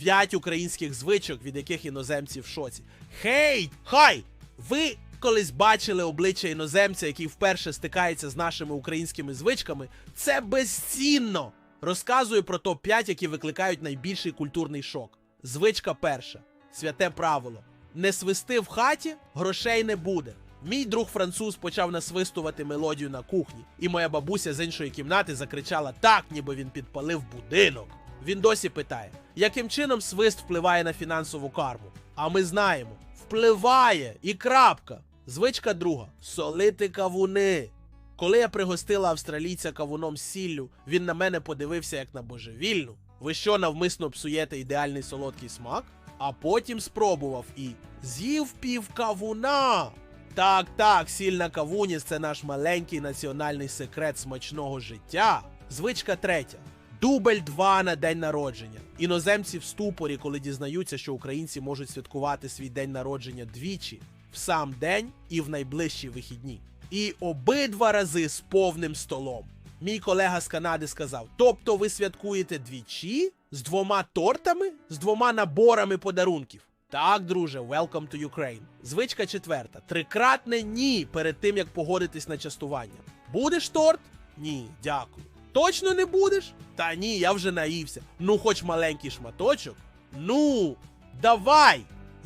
П'ять українських звичок, від яких іноземці в шоці. Хей! Хай! Ви колись бачили обличчя іноземця, який вперше стикається з нашими українськими звичками? Це безцінно! Розказую про топ-5, які викликають найбільший культурний шок. Звичка перша. Святе правило. Не свисти в хаті, грошей не буде. Мій друг француз почав насвистувати мелодію на кухні, і моя бабуся з іншої кімнати закричала так, ніби він підпалив будинок. Він досі питає, яким чином свист впливає на фінансову карму. А ми знаємо, впливає і крапка. Звичка друга солити кавуни. Коли я пригостила австралійця кавуном сіллю, він на мене подивився як на божевільну. Ви що навмисно псуєте ідеальний солодкий смак? А потім спробував і з'їв пів кавуна. Так, так, сіль на кавуні це наш маленький національний секрет смачного життя. Звичка третя. Дубль 2 на день народження. Іноземці в ступорі, коли дізнаються, що українці можуть святкувати свій день народження двічі в сам день і в найближчі вихідні. І обидва рази з повним столом. Мій колега з Канади сказав: тобто ви святкуєте двічі з двома тортами, з двома наборами подарунків. Так, друже, welcome to Ukraine. Звичка четверта. Трикратне ні перед тим, як погодитись на частування. Будеш торт? Ні, дякую. Точно не будеш? Та ні, я вже наївся. Ну, хоч маленький шматочок. Ну, давай!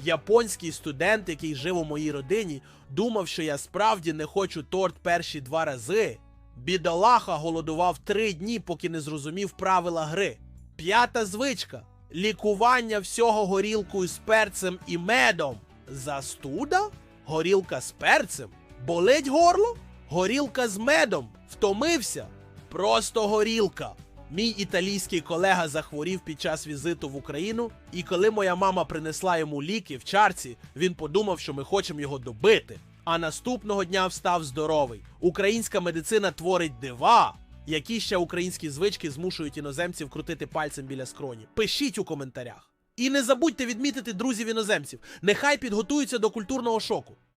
Японський студент, який жив у моїй родині, думав, що я справді не хочу торт перші два рази. Бідолаха голодував три дні, поки не зрозумів правила гри. П'ята звичка лікування всього горілкою з перцем і медом. Застуда? Горілка з перцем? Болить горло? Горілка з медом. Втомився? Просто горілка. Мій італійський колега захворів під час візиту в Україну, і коли моя мама принесла йому ліки в чарці, він подумав, що ми хочемо його добити. А наступного дня встав здоровий. Українська медицина творить дива. Які ще українські звички змушують іноземців крутити пальцем біля скроні? Пишіть у коментарях. І не забудьте відмітити друзів іноземців. Нехай підготуються до культурного шоку.